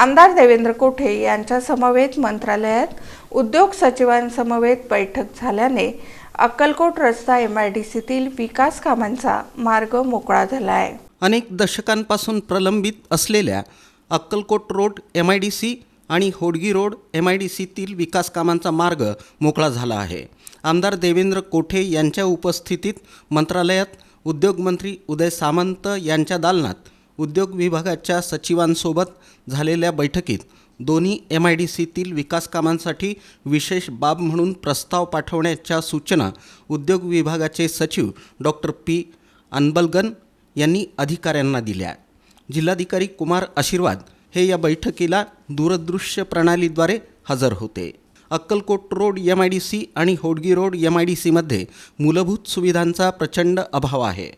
आमदार देवेंद्र कोठे यांच्या समवेत मंत्रालयात उद्योग सचिवांसमवेत बैठक झाल्याने अक्कलकोट रस्ता एम आय डी सीतील विकास कामांचा मार्ग मोकळा झाला आहे. अनेक दशकांपासून प्रलंबित असलेल्या Akkalkot road M I D C आणि Hodgi road M I D सीतील विकास कामांचा मार्ग मोकळा झाला आहे. आमदार देवेंद्र कोठे यांच्या उपस्थितीत मंत्रालयात उद्योगमंत्री उदय सामंत यांच्या दालनात उद्योग विभागाच्या सचिवांसोबत झालेल्या बैठकीत दोन्ही एम आय डी सीतील विकास कामांसाठी विशेष बाब म्हणून प्रस्ताव पाठवण्याच्या सूचना उद्योग विभागाचे सचिव डॉक्टर पी. अनबलगन यांनी अधिकाऱ्यांना दिल्या. जिल्हाधिकारी कुमार आशीर्वाद हे या बैठकीला दूरदृश्य प्रणालीद्वारे हजर होते. Akkalkot road M I D C आणि Hodgi road M I D सीमध्ये मूलभूत सुविधांचा प्रचंड अभाव आहे.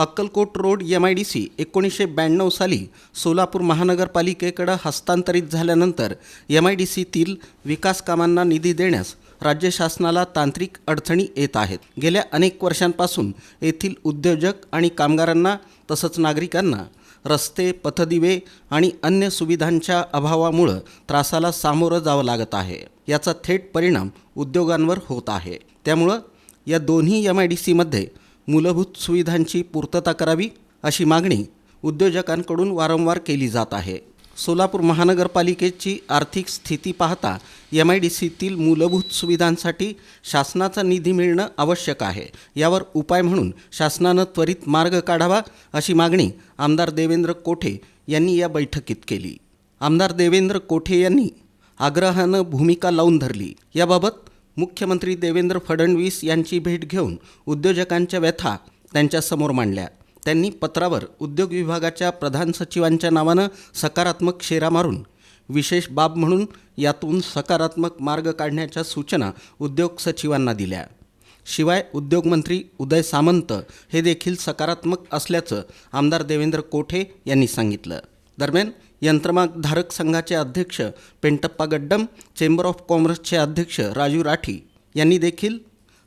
Akkalkot road M I D C एकोणीसशे ब्याण्णव साली सोलापूर महानगरपालिकेकडं हस्तांतरित झाल्यानंतर एम आय डी सीतील विकास कामांना निधी देण्यास राज्य शासनाला तांत्रिक अडचणी येत आहेत. गेल्या अनेक वर्षांपासून येथील उद्योजक आणि कामगारांना तसंच नागरिकांना रस्ते पथदिवे आणि अन्य सुविधांच्या अभावामुळं त्रासाला सामोरं जावं लागत आहे. याचा थेट परिणाम उद्योगांवर होत आहे. त्यामुळं या दोन्ही एम आय डी सीमध्ये मूलभूत सुविधांची पूर्तता करावी अशी मागणी उद्योजकांकडून वारंवार केली जात आहे. सोलापूर महानगरपालिकेची आर्थिक स्थिती पाहता एम आय डी सीतील मूलभूत सुविधांसाठी शासनाचा निधी मिळणं आवश्यक आहे. यावर उपाय म्हणून शासनानं त्वरित मार्ग काढावा अशी मागणी आमदार देवेंद्र कोठे यांनी या बैठकीत केली. आमदार देवेंद्र कोठे यांनी आग्रहानं भूमिका लावून धरली. याबाबत मुख्यमंत्री देवेंद्र फडणवीस यांची भेट घेऊन उद्योजकांच्या व्यथा त्यांच्यासमोर मांडल्या. त्यांनी पत्रावर उद्योग विभागाच्या प्रधान सचिवांच्या नावानं सकारात्मक शेरा मारून विशेष बाब म्हणून यातून सकारात्मक मार्ग काढण्याच्या सूचना उद्योग सचिवांना दिल्या. शिवाय उद्योगमंत्री उदय सामंत हे देखील सकारात्मक असल्याचं आमदार देवेंद्र कोठे यांनी सांगितलं. दरम्यान यंत्रमागधारक संघाचे अध्यक्ष पेंटप्पा गड्डम चेंबर ऑफ कॉमर्सचे अध्यक्ष राजू राठी यांनी देखील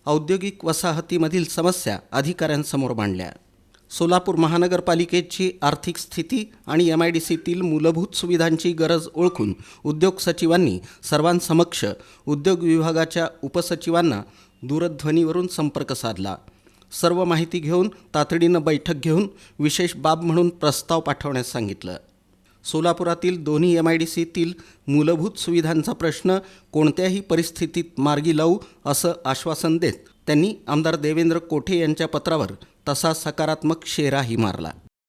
औद्योगिक वसाहतीमधील समस्या अधिकाऱ्यांसमोर मांडल्या. सोलापूर महानगरपालिकेची आर्थिक स्थिती आणि एम आय डी सीतील मूलभूत सुविधांची गरज ओळखून उद्योग सचिवांनी सर्वांसमक्ष उद्योग विभागाच्या उपसचिवांना दूरध्वनीवरून संपर्क साधला. सर्व माहिती घेऊन तातडीनं बैठक घेऊन विशेष बाब म्हणून प्रस्ताव पाठवण्यास सांगितलं. सोलापुरातील दोन्ही एम आय डी सीतील मूलभूत सुविधांचा प्रश्न कोणत्याही परिस्थितीत मार्गी लावू असं आश्वासन देत त्यांनी आमदार देवेंद्र कोठे यांच्या पत्रावर तसा सकारात्मक शेराही मारला.